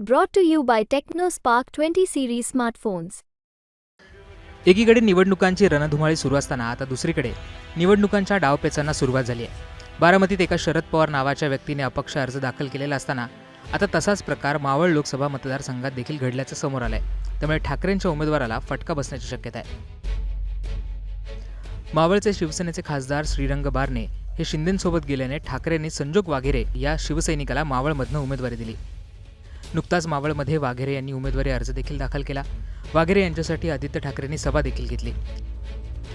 Brought to you by by TechnoSpark 20 series smartphones. एकीकडे निवडणुकांची रणधुमाळी सुरू असताना आता दुसरीकडे निवडणुकांच्या डावपेचांना सुरुवात झाली आहे. बारामतीत एका शरद पवार नावाच्या व्यक्तीने अपक्ष अर्ज दाखल केलेला असताना आता तसाच प्रकार मावळ लोकसभा मतदारसंघात देखील घडल्याचं समोर आलंय. त्यामुळे ठाकरेंच्या उमेदवाराला फटका बसण्याची शक्यता आहे. मावळचे शिवसेनेचे खासदार श्रीरंग बारणे हे शिंदेंसोबत गेल्याने ठाकरेंनी संजोग वाघेरे या शिवसैनिकाला मावळमधनं उमेदवारी दिली. नुकताच मावळमध्ये वाघेरे यांनी उमेदवारी अर्ज देखील दाखल केला. वाघेरे यांच्यासाठी आदित्य ठाकरेंनी सभा देखील घेतली.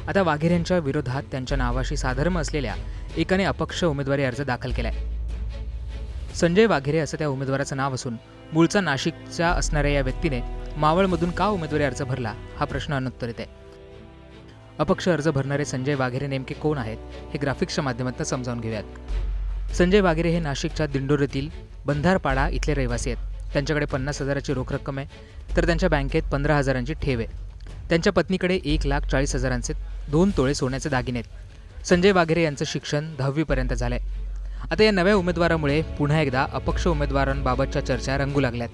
आता वाघेरे यांच्या विरोधात त्यांच्या नावाशी साधर्म असलेल्या एकाने अपक्ष उमेदवारी अर्ज दाखल केलाय. संजय वाघेरे असं त्या उमेदवाराचं नाव असून मूळचा नाशिकच्या असणाऱ्या या व्यक्तीने मावळमधून का उमेदवारी अर्ज भरला हा प्रश्न अनुत्तरित आहे. अपक्ष अर्ज भरणारे संजय वाघेरे नेमके कोण आहेत हे ग्राफिक्सच्या माध्यमातून समजावून घेऊयात. संजय वाघेरे हे नाशिकच्या दिंडोरीतील बंधारपाडा इथले रहिवासी आहेत. त्यांच्याकडे पन्नास हजाराची रोख रक्कम आहे तर त्यांच्या बँकेत पंधरा हजारांची ठेव आहे. त्यांच्या पत्नीकडे एक लाख चाळीस हजारांचे दोन तोळे सोन्याचे दागिने आहेत. संजय वाघेरे यांचं शिक्षण दहावीपर्यंत झालं आहे आता या नव्या उमेदवारामुळे पुन्हा एकदा अपक्ष उमेदवारांबाबतच्या चर्चा रंगू लागल्यात.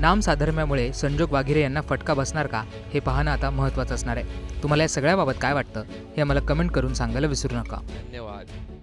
नाम साधर्म्यामुळे संजोग वाघिरे यांना फटका बसणार का हे पाहणं आता महत्त्वाचं असणार आहे. तुम्हाला या सगळ्याबाबत काय वाटतं हे मला कमेंट करून सांगायला विसरू नका. धन्यवाद.